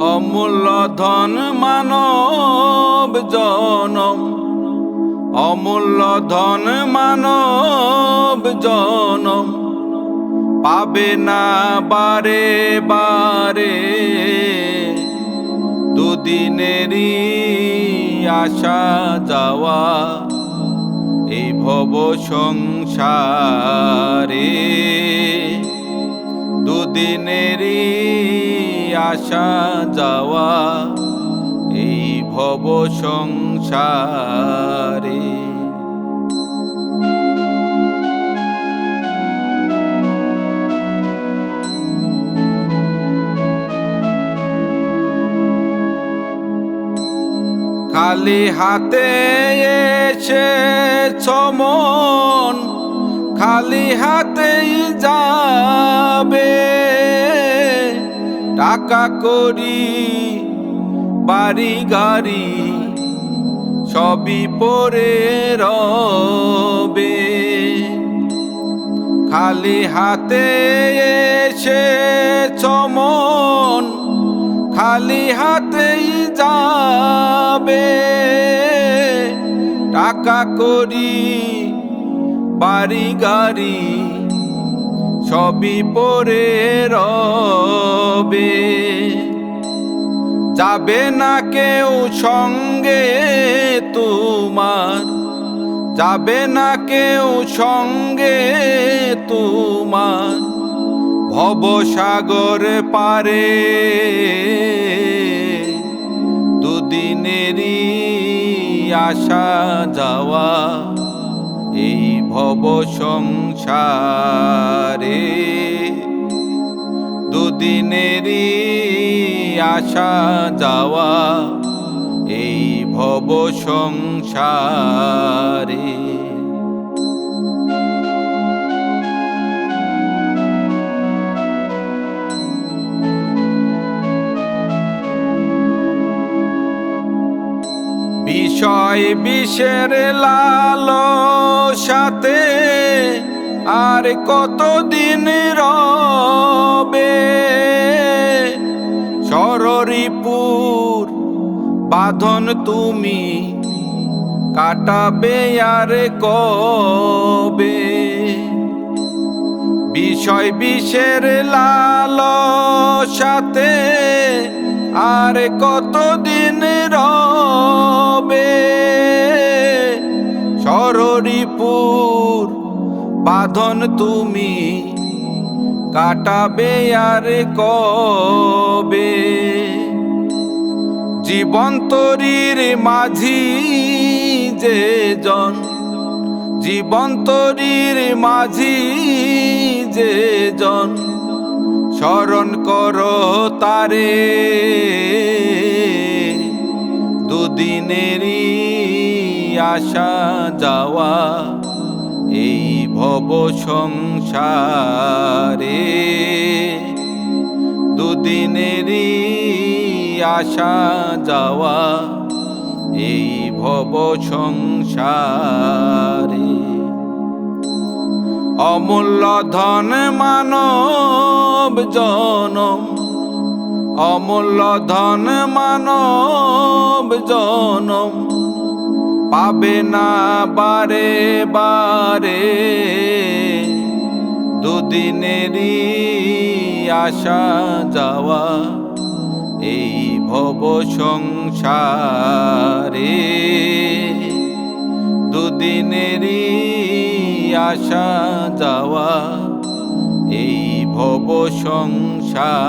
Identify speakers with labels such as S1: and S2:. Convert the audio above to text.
S1: অমূল্য ধন মানব জনম। অমূল্য ধন মানব জনম। পাবে না বারে বারে। দুদিনেরই আসা যাওয়া এই ভব সংসারে। দুদিনেরই আসা যাওয়া এই ভব সংসারে। খালি হাতে এসে ছমন খালি হাতেই যাবে। টাকা করি, বাড়ি গাড়ি, সবই পরে রবে। খালি হাতে এসে চমন, খালি হাতেই যাবে। টাকা করি বাড়ি গাড়ি সবই পরে রবে। যাবে না কেউ সঙ্গে তোমার, যাবে না কেউ সঙ্গে তোমার, ভবসাগর পারে। দুদিনেরই আসা যাওয়া এই ভব সংসারে দুদিনেরই আসা যাওয়া এই ভব সংসারে বিষয় বিষের লাল সাথে আর কতদিন রবে? সররিপুর বাঁধন তুমি কাটাবে আর কবে? বিষয় বিষের লাল সাথে আর কতদিন বাঁধন তুমি কাটাবে আর কবে? জীবন্তরীর মাঝি যে জন জীবন্তরীর মাঝি যে জন, স্মরণ করো তারে। দুদিনেরই আসা যাওয়া এই ভব সংসারে দুদিনেরই আসা যাওয়া এই ভব সংসারে। অমূল্য ধন মানব জনম, অমূল্য ধন মানব জনম। পাবে না বারে বারে। দুদিনেরই আসা যাওয়া এই ভব সংসারে। দুদিনেরই আসা যাওয়া এই ভব সংসারে।